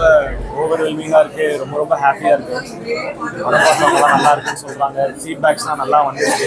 ரொம்ப ஓவர்வெல்மிங்காக இருக்குது ரொம்ப ரொம்ப ஹாப்பியாக இருக்குது படம் நல்லா இருக்குன்னு சொல்கிறாங்க ஃபீட்பேக்ஸ்லாம் நல்லா வந்துருக்கு.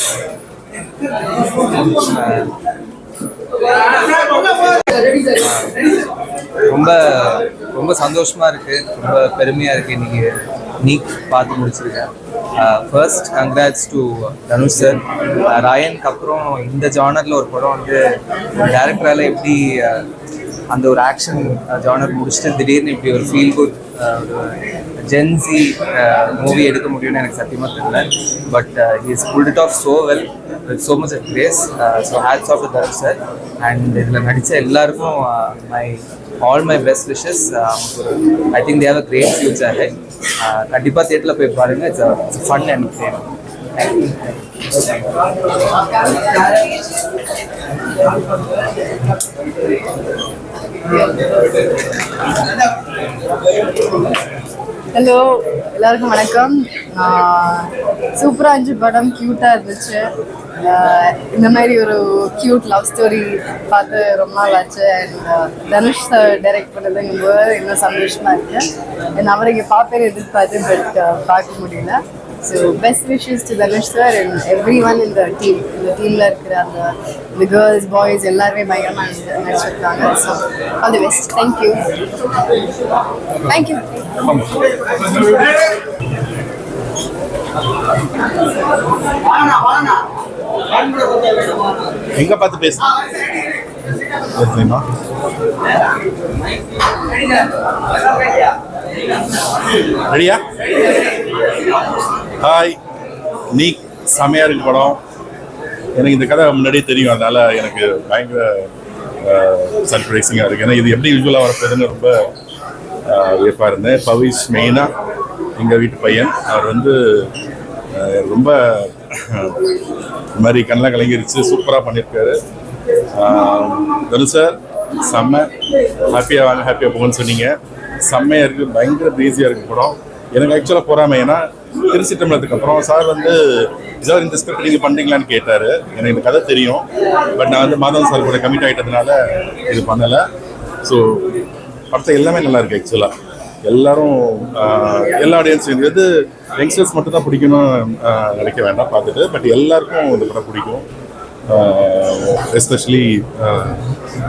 Um, ரொம்ப ரொம்ப சந்தோஷமா இருக்கு. ரொம்ப பெருமையா இருக்கு இன்னைக்கு. நீக் பார்த்து முடிச்சிருக்கேன் first uh, congrats to Dhanush sir uh, ராயனுக்கு அப்புறம் இந்த ஜானர்ல ஒரு படம் வந்து டேரக்டரால எப்படி uh, அந்த ஒரு ஆக்ஷன் ஜானர் முடிச்சுட்டு திடீர்னு இப்படி ஒரு ஃபீல் குட் ஜென்சி மூவி எடுக்க முடியும்னு எனக்கு சத்தியமாக தெரியல. But is pulled it off so well with so much grace so hats off there sir and இதில் நடித்த எல்லாருக்கும் my all my best wishes ஒரு I think they've a great future கண்டிப்பாக தேட்டரில் போய் பாருங்கள் it's it's fun and game hello எல்லாருக்கும் வணக்கம். சூப்பராக இருந்துச்சு படம் க்யூட்டாக இருந்துச்சு. இந்த மாதிரி ஒரு க்யூட் லவ் ஸ்டோரி பார்த்து ரொம்ப நாள் ஆச்சு. அண்ட் தனுஷ் சார் டைரக்ட் பண்ணதுங்கும்போது இன்னும் சந்தோஷமாக இருக்குது அண்ட் அவரை இங்கே பார்ப்பேன் எதிர்பார்த்து பட் பார்க்க முடியல. So best wishes to Dhanush sir and everyone இந்த டீம் இந்த டீமில் இருக்கிற அந்த இந்த கேர்ள்ஸ் பாய்ஸ் எல்லாருமே பயங்கரமாக நடிச்சிருக்காங்க. So all the best thank you thank you எங்க பார்த்து பேசு. தெரியுமா ரெடியா ஹாய் நீ செமையாக இருக்கு படம். எனக்கு இந்த கதை முன்னாடியே தெரியும். அதனால் எனக்கு பயங்கர சர்ப்ரைசிங்காக இருக்குது ஏன்னா இது எப்படி யூஸ்வலாக வரப்போகுதுன்னு ரொம்ப வியப்பாக இருந்தேன். பவிஷ் மெயினாக எங்கள் வீட்டு பையன். அவர் வந்து ரொம்ப இந்த மாதிரி கண்ணெலாம் கலங்கிருச்சு. சூப்பராக பண்ணியிருக்காரு தனு சார் செம்ம. ஹாப்பியாக வாங்க ஹாப்பியாக போகணும்னு சொன்னீங்க. செம்மையாக இருக்குது பயங்கர ப்ரீஸியாக இருக்குது படம். எனக்கு ஆக்சுவலாக பொறாமை ஏன்னா திருச்சிட்டம்பலத்துக்கு அப்புறம் சார் வந்து சார் இந்த ஸ்கிரிப்ட் நீங்கள் பண்ணுறீங்களான்னு கேட்டார். எனக்கு இந்த கதை தெரியும். பட் நான் வந்து மாதவன் சார் கூட கமிட் ஆகிட்டதுனால இது பண்ணலை. ஸோ படத்தை எல்லாமே நல்லா இருக்கு ஆக்சுவலாக எல்லாரும் எல்லா ஆடியன்ஸும் வந்து யங்ஸ்டர்ஸ் மட்டும் தான் பிடிக்கணும்னு நினைக்க வேண்டாம் பார்த்துட்டு. பட் எல்லாருக்கும் இந்த படம் பிடிக்கும். எஸ்பெஷலி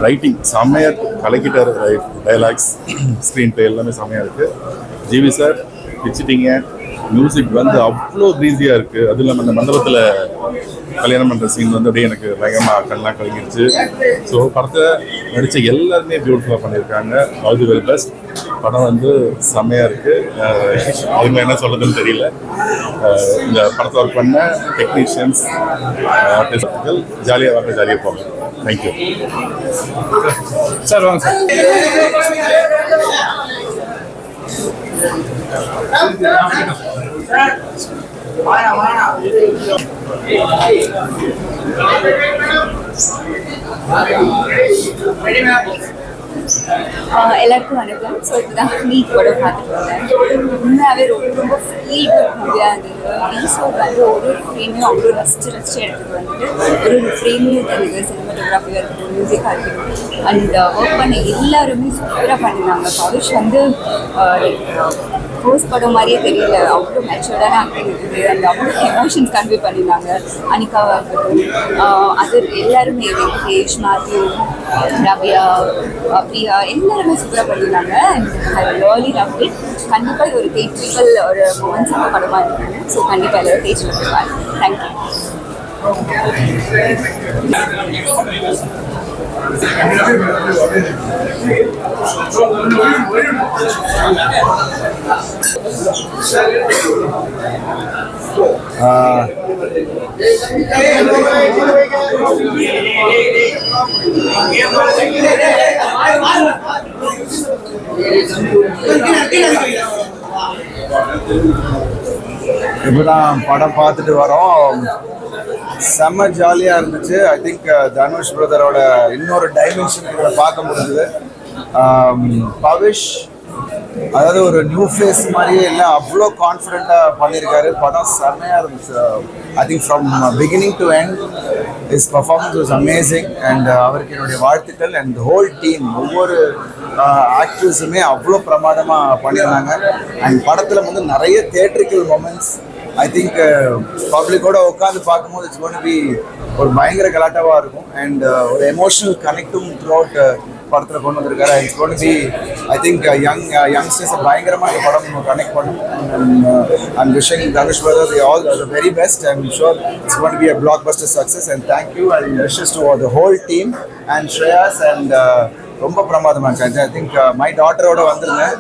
ரைட்டிங் செம்மையாக கலக்கிட்டார் டைலாக்ஸ் ஸ்க்ரீன் பிளே எல்லாமே செம்மையாக இருக்குது ஜிவி சார் வச்சுட்டீங்க. மியூசிக் வந்து அவ்வளோ ஈஸியாக இருக்குது அதுவும் இல்லாமல் அந்த மண்டபத்தில் கல்யாணம் பண்ணுற சீன் வந்து அப்படியே எனக்கு பயங்கரமாக கண்ணெலாம் கலங்கிருச்சு. ஸோ படத்தை நடித்த எல்லாருமே பியூட்டிஃபுல்லாக பண்ணியிருக்காங்க. ஆல் தி வெல் பெஸ்ட் படம் வந்து செம்மையாக இருக்குது அவங்க என்ன சொல்கிறதுன்னு தெரியல. இந்த படத்தை ஒர்க் பண்ண டெக்னீஷியன்ஸ் ஆர்டிஸ்ட்கள் ஜாலியாக வாங்க ஜாலியாக போங்க. தேங்க்யூ சார் வாங்க சார். எல்லாருக்கும் வணக்கம். ஸோ இதுதான் நீட் கூட பார்த்துட்டு உண்மையாகவே ரொம்ப ரொம்ப ஃபீல் குட் மூவியாக இருந்தது வந்து ஒரு ஒரு ஃப்ரேமையும் அவ்வளோ ரசிச்சு ரசிச்சு எடுத்துட்டு வந்துட்டு ஒரு ஒரு ஃப்ரேமையும் தெரியுது சினிமாட்டோகிராஃபியாக இருக்கட்டும் மியூசிக்காக இருக்கட்டும் அண்ட் ஒர்க் uh, பண்ண எல்லாருமே சூப்பராக பண்ணியிருந்தாங்க பவிஷ் வந்து uh, ஃபோர்ஸ் படம் மாதிரியே தெரியல. அவ்வளோ மெச்சூர்டான ஆக்டிங் இருக்குது. அண்ட் அவ்வளோ எமோஷன்ஸ் கன்வே பண்ணியிருந்தாங்க. அனிகாவாக இருக்கட்டும் அது எல்லாருமே வெங்கடேஷ் மாத்யூ ரவ்யா பிரியா எல்லாருமே சூப்பராக பண்ணியிருந்தாங்க. And I really love it கண்டிப்பாக இது ஒரு தேட்ரிக்கல் ஒரு மொமெண்ட்ஸ் படமாக இருக்காங்க. ஸோ கண்டிப்பாக எல்லாரும் தேட்டரில் போய் பாருங்க தேங்க்யூ இப்போதான் படம் பார்த்துட்டு வரோம். செம்ம ஜாலியாக இருந்துச்சு. ஐ திங்க் uh, தனுஷ் பிரதரோட இன்னொரு டைமென்ஷன் இதில் பார்க்க முடிஞ்சது. பவிஷ் அதாவது ஒரு நியூ ஃபேஸ் மாதிரியே இல்லை அவ்வளோ கான்ஃபிடென்ட்டாக பண்ணியிருக்காரு படம் செம்மையாக இருந்துச்சு. I think from beginning to end is performance was amazing and அவருக்கு என்னுடைய வாழ்த்துக்கள் அண்ட் ஹோல் டீம் ஒவ்வொரு uh, ஆக்டர்ஸுமே அவ்வளோ பிரமாதமாக பண்ணியிருந்தாங்க அண்ட் படத்தில் வந்து நிறைய தேட்ரிக்கல் மூமெண்ட்ஸ் ஐ திங்க் பப்ளிக்கோட உட்காந்து பார்க்கும்போது இட்ஸ் கோன் பி ஒரு பயங்கர கலாட்டாவாக இருக்கும். அண்ட் ஒரு எமோஷனல் கனெக்டும் த்ரூ அவுட் படத்தில் கொண்டு வந்திருக்காரு. It's gonna be I think young யங்ஸ்டர்ஸை பயங்கரமாக இந்த படம் கனெக்ட் பண்ணும் and wishing Dhanush brother all the very best I'm sure it's gonna be a blockbuster success and thank you and wishes to the whole team and Shreyas and ரொம்ப பிரமாதமாக இருந்துச்சு I think my டாட்டரோட வந்திருந்தேன்.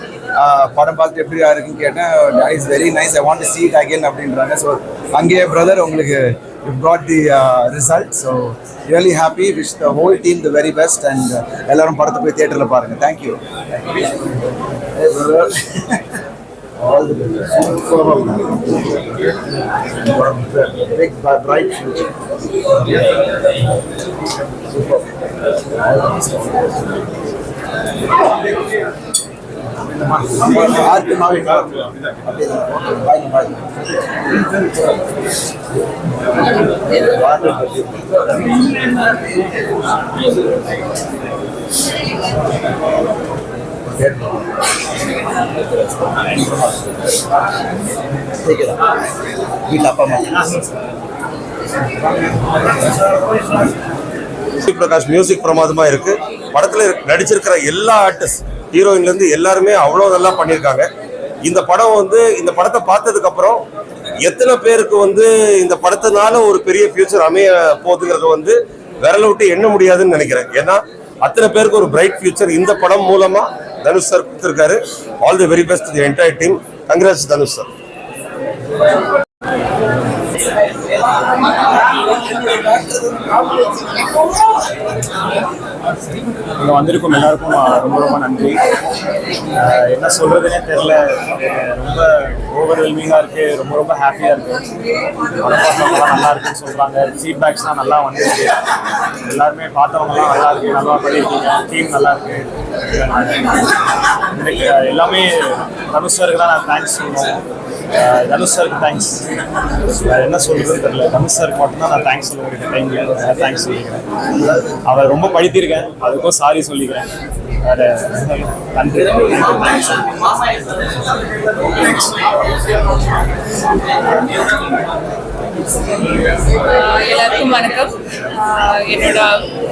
படம் பார்த்து எப்படியா இருக்குன்னு கேட்டேன் is very nice I want see it அப்படின்றாங்க. ஸோ அங்கேயே பிரதர் உங்களுக்கு you the result so really happy wish the whole team the very best and எல்லாரும் படத்தை போய் தியேட்டரில் பாருங்க. Thank you All the best. Big bright future. Bye வீட்டில் அப்பா அம்மா பிரகாஷ் மியூசிக் பிரமாதமாக இருக்கு. படத்தில் நடிச்சிருக்கிற எல்லா ஆர்டிஸ்ட் ஹீரோயின்லேருந்து எல்லாருமே அவ்வளோ நல்லா பண்ணியிருக்காங்க. இந்த படம் வந்து இந்த படத்தை பார்த்ததுக்கப்புறம் எத்தனை பேருக்கு வந்து இந்த படத்தினால ஒரு பெரிய ஃபியூச்சர் அமைய போகுதுங்கிறத வந்து விரல விட்டு எண்ண முடியாதுன்னு நினைக்கிறேன். ஏன்னா அத்தனை பேருக்கு ஒரு பிரைட் ஃபியூச்சர் இந்த படம் மூலமா தனுஷ் சார் கொடுத்துருக்காரு. All the very best the entire team congrats Dhanush sir இங்கே வந்திருக்கும் எல்லாருக்கும் ரொம்ப ரொம்ப நன்றி. என்ன சொல்கிறதுனே தெரில ரொம்ப ஓவர்வெல்மிங்காக இருக்குது ரொம்ப ரொம்ப ஹாப்பியாக இருக்குது படம் நல்லா இருக்குன்னு சொல்கிறாங்க ஃபீட்பேக்ஸ்லாம் நல்லா வந்துருக்கு. எல்லாருமே பார்த்தவங்கலாம் நல்லா இருக்கு. நல்லா பண்ணியிருக்கீங்க. டீம் நல்லா இருக்கு. எல்லாமே தனுஷருக்கு தான் நான் தேங்க்ஸ் சொல்லணும். தனுஷ் சாருக்கு தேங்க்ஸ் வேறு என்ன சொல்கிறதுன்னு தெரியல. தனுஷ் சாருக்கு மட்டும்தான் நான் தேங்க்ஸ் சொல்ல முடியும் டைமில் தேங்க்ஸ் சொல்லிக்கிறேன். அவர் ரொம்ப படித்திருக்கேன் அதுக்கும் சாரி சொல்லிக்கிறேன். வேறு நன்றி. தேங்க்ஸ் எல்லாருக்கும் வணக்கம். என்னோட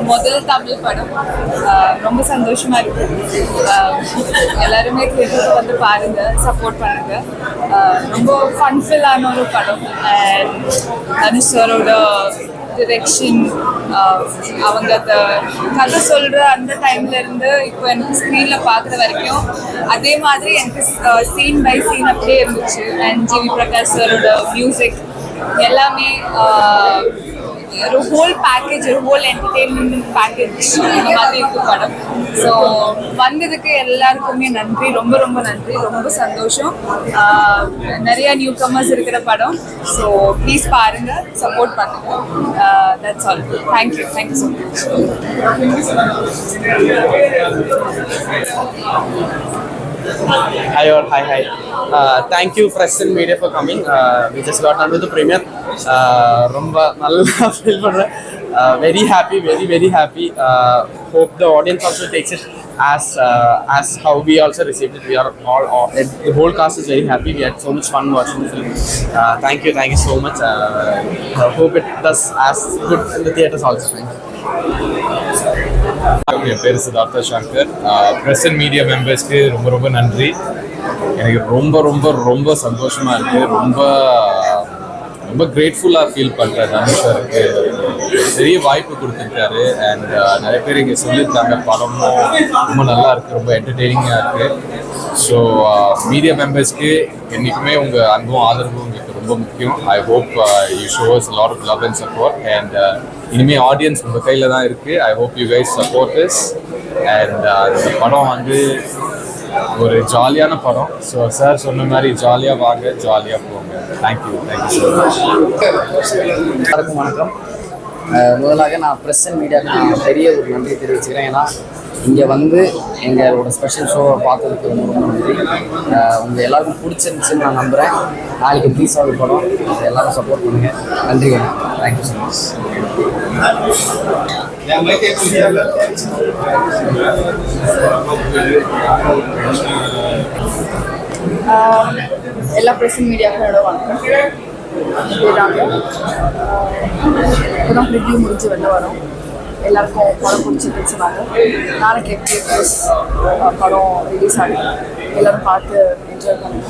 முதல் தமிழ் படம் ரொம்ப சந்தோஷமா இருக்கு. எல்லாருமே தியேட்டருக்கு வந்து பாருங்க சப்போர்ட் பண்ணுங்க. ரொம்ப ஃபன்ஃபில்லான ஒரு படம். அண்ட் தனுஷ் சாரோட டிரெக்ஷன் அவங்க அந்த கதை சொல்ற அந்த டைம்ல இருந்து இப்போ எனக்கு ஸ்க்ரீன்ல பார்க்குற வரைக்கும் அதே மாதிரி எனக்கு சீன் பை சீன் அப்படியே இருந்துச்சு. அண்ட் ஜிவி பிரகாஷ் சாரோட மியூசிக் எல்லாமே ஒரு ஹோல் பேக்கேஜ் ஒரு ஹோல் என்டர்டெயின்மெண்ட் பேக்கேஜ் இந்த மாதிரி இருக்கு படம். ஸோ வந்ததுக்கு எல்லாருக்குமே நன்றி. ரொம்ப ரொம்ப நன்றி. ரொம்ப சந்தோஷம். நிறைய நியூ கமர்ஸ் இருக்கிற படம். ஸோ ப்ளீஸ் பாருங்க. சப்போர்ட் பண்ணுங்க. That's all thank you thank you so much Hi or hi hi. Uh, thank you Press and Media for coming. Uh, we just got done with the premiere. Uh, ரொம்ப நல்லா feel பண்ணுறேன் very happy very very happy hope the audience also takes it as uh, as how we also received it we are all, all the whole cast is very happy we had so much fun watching the film uh, thank you thank you so much uh, I hope it does as good in the theaters also thank you என் பேர் Siddhartha Shankar. Press and media மெம்பர்ஸ்க்கு ரொம்ப ரொம்ப நன்றி. எனக்கு ரொம்ப ரொம்ப ரொம்ப சந்தோஷமா இருக்கு. ரொம்ப ரொம்ப கிரேட்ஃபுல்லாக ஃபீல் பண்ணுறேன் தனுஷருக்கு பெரிய வாய்ப்பு கொடுத்துருக்காரு. அண்ட் uh, நிறைய பேர் இங்கே சொல்லியிருக்காங்க படமும் ரொம்ப நல்லா இருக்கு ரொம்ப என்டர்டெய்னிங்காக இருக்கு. ஸோ மீடியா uh, மெம்பர்ஸ்க்கு என்றைக்குமே உங்கள் அன்பும் ஆதரவும் உங்களுக்கு ரொம்ப முக்கியம். I hope you shows lot of love and support and இனிமே ஆடியன்ஸ் உங்கள் கையில் தான் இருக்குது I hope you guys support is and இந்த படம் வந்து ஒரு ஜாலியான படம். ஸோ சார் சொன்ன மாதிரி ஜாலியாக வாங்க ஜாலியாக போங்க. தேங்க்யூ தேங்க்யூ ஸோ மச் வணக்கம். முதலாக நான் ப்ரெஸ் அண்ட் மீடியாவுக்கு நான் பெரிய ஒரு நன்றி தெரிவிச்சுக்கிறேன். ஏன்னா இங்கே வந்து எங்களோட ஸ்பெஷல் ஷோவை பார்த்ததுக்கு ரொம்ப ரொம்ப நன்றி. உங்கள் எல்லாருக்கும் பிடிச்சிருந்துச்சுன்னு நான் நம்புகிறேன் நாளைக்கு ப்ளீஸ் ஆகுது படம். எல்லாரும் சப்போர்ட் பண்ணுங்கள் நன்றி வணக்கம். தேங்க்யூ ஸோ மச் எல்லா ப்ரெஸ் மீடியாக்களோட வணக்கம். இப்போ இப்போதான் ரிவ்யூ முடிஞ்சு வெளில வரோம். எல்லாருக்கும் படம் பிடிச்சிருக்குன்னு சொன்னாங்க நாளைக்கு எக்ஸ்பிரஸ் படம் ரிலீஸ் ஆகும் எல்லாரும் பார்த்து என்ஜாய் பண்ணுங்க.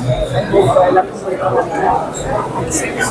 எல்லாருக்கும் பிடிக்கும் நினைக்கிறேன்.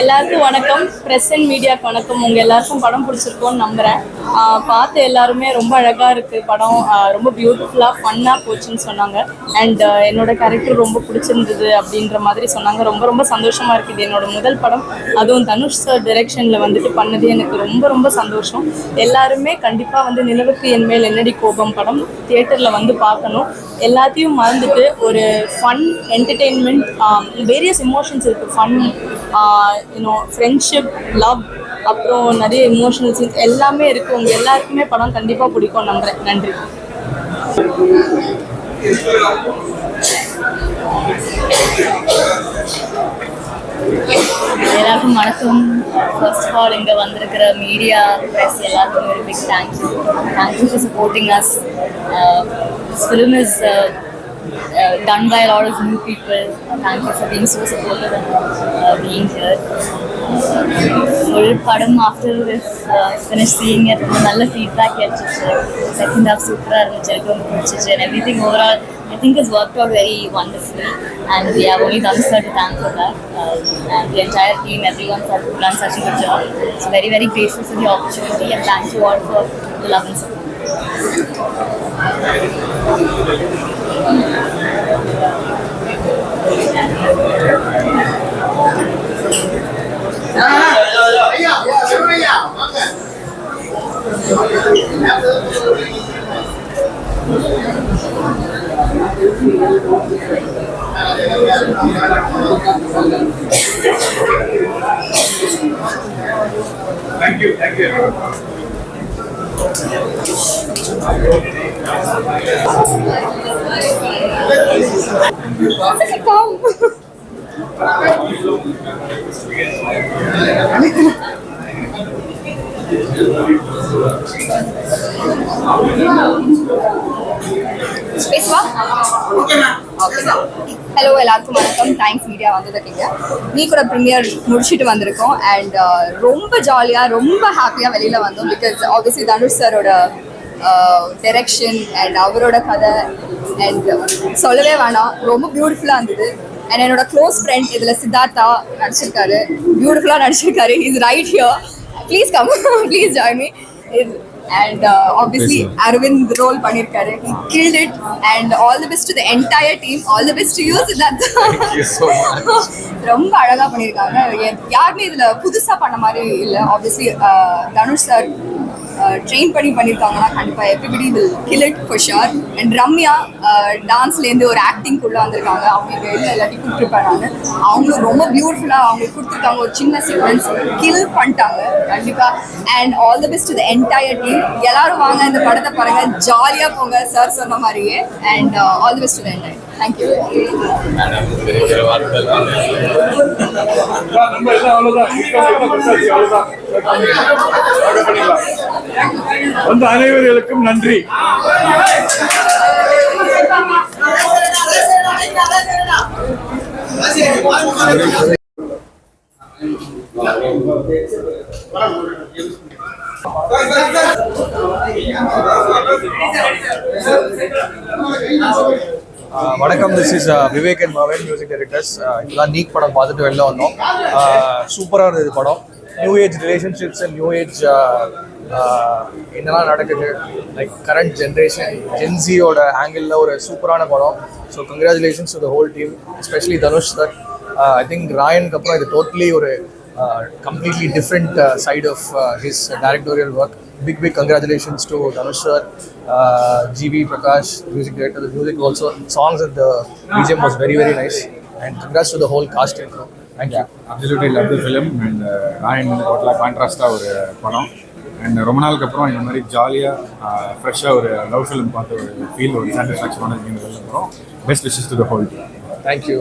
எல்லாருக்கும் வணக்கம். ப்ரெஸ் அண்ட் மீடியாவுக்கு வணக்கம். உங்கள் எல்லாருக்கும் படம் பிடிச்சிருக்கோன்னு நம்புகிறேன் பார்த்து எல்லாருமே ரொம்ப அழகாக இருக்குது படம். ரொம்ப பியூட்டிஃபுல்லாக ஃபன்னாக போச்சுன்னு சொன்னாங்க. அண்ட் என்னோட கேரக்டர் ரொம்ப பிடிச்சிருந்தது அப்படின்ற மாதிரி சொன்னாங்க. ரொம்ப ரொம்ப சந்தோஷமாக இருக்குது என்னோட முதல் படம். அதுவும் தனுஷ் சார் டிரெக்ஷனில் வந்துட்டு பண்ணது எனக்கு ரொம்ப ரொம்ப சந்தோஷம். எல்லாருமே கண்டிப்பாக வந்து நிலவுக்கு என் மேல் என்னடி கோபம் படம். தியேட்டரில் வந்து பார்க்கணும். எல்லாத்தையும் மறந்துட்டு ஒரு ஃபன் என்டர்டெயின்மெண்ட் வேரியஸ் எமோஷன்ஸ் இருக்குது fun you know friendship love அப்புறம் நிறைய எமோஷனல் சீன்ஸ் எல்லாமே இருக்குது உங்கள் எல்லாருக்குமே படம் கண்டிப்பாக பிடிக்கும் நம்புறேன். நன்றி. எல்லாருக்கும் வணக்கம். ஃபர்ஸ்ட் ஆஃப் ஆல் இங்கே வந்திருக்கிற மீடியா ப்ரெஸ் எல்லாருக்கும் ஒரு big thank you thank you for supporting us film is done by a lot of new people. Thank you for being so supportive and uh, being here. full படம் after finish seeing ரொம்ப நல்ல feedback கிடைச்சிச்சு. Second half சூப்பராக இருந்துச்சு. எனக்கு ரொம்ப பிடிச்சிச்சு and every thing overall I think it's worked out very wonderfully and we have only sir to thank for that. Uh, and the entire team, everyone has done such a good job. So very, very grateful for the opportunity and thank you all for the love and support. Hello எல்லாருக்கும் வணக்கம். Thanks media வந்ததுக்கீங்க நீ கூட premier முடிச்சுட்டு வந்திருக்கோம். And ரொம்ப ஜாலியாக ரொம்ப ஹாப்பியாக வெளியில் வந்தோம். பிகாஸ் ஆப்வியஸ்லி தனுஷ் சாரோட டைரக்ஷன் அண்ட் அவரோட கதை அண்ட் சொல்லவே வேணாம். ரொம்ப பியூட்டிஃபுல்லாக இருந்தது. அண்ட் என்னோட க்ளோஸ் ஃப்ரெண்ட் இதில் சித்தார்த்தா நடிச்சிருக்காரு. பியூட்டிஃபுல்லாக நடிச்சிருக்காரு. Is right here please come please join me and obviously Aravind role பண்ணியிருக்காரு he killed it and all the best to the entire team all the best to you Siddhartha ரொம்ப அழகா பண்ணியிருக்காங்க யாருமே இதுல புதுசா பண்ண மாதிரி இல்ல. Obviously Dhanush sir Uh, train பண்ணி பண்ணியிருக்காங்கன்னா கண்டிப்பாக everybody will kill it for sure and Ramya uh, டான்ஸ்லேருந்து ஒரு ஆக்டிங் குள்ள வந்திருக்காங்க. அவங்களுக்கு வெளில எல்லாத்தையும் கொடுத்துருப்பாங்க அவங்களும் ரொம்ப பியூட்டிஃபுல்லாக அவங்களுக்கு கொடுத்துருக்காங்க. ஒரு சின்ன சீக்வன்ஸ் கில் பண்ணிட்டாங்க. கண்டிப்பாக and all the best to the entire team எல்லாரும் வாங்க இந்த படத்தை பாருங்கள் ஜாலியாக போங்க சார் சொன்ன மாதிரியே. And all the best to the entire thank you வந்த அனைவர்களுக்கும் நன்றி. Uh, வணக்கம் திஸ் இஸ் விவேக் அண்ட் மவன் மியூசிக் டைரக்டர்ஸ் இதெல்லாம் நீக் படம் பார்த்துட்டு வெளில வந்தோம். சூப்பராக இருந்தது படம். New age relationships and new age என்னெல்லாம் நடக்குது? லைக் கரண்ட் ஜென்ரேஷன் ஜென்சியோட ஆங்கிளில் ஒரு சூப்பரான படம். So congratulations to the whole team especially Dhanush sir I think ராயனுக்கு அப்புறம் இது டோட்டலி ஒரு Completely different side of his directorial work big big congratulations to Dhanush sir, uh, GV Prakash, music director. The music also songs and the BGM was very very nice. And congrats to the whole cast and crew. Thank you. Absolutely love the film and Raayan வந்து டோட்டலாக கான்ட்ராஸ்டாக ஒரு படம் and ரொம்ப நாளுக்கு அப்புறம் இந்த மாதிரி ஜாலியாக ஃப்ரெஷ்ஷாக ஒரு லவ் ஃபிலிம் பார்த்து ஒரு ஃபீல் ஒரு சாட்டிஸ்ஃபேக்ஷனான இந்த வெளில போகிறோம் best wishes to the whole Thank you.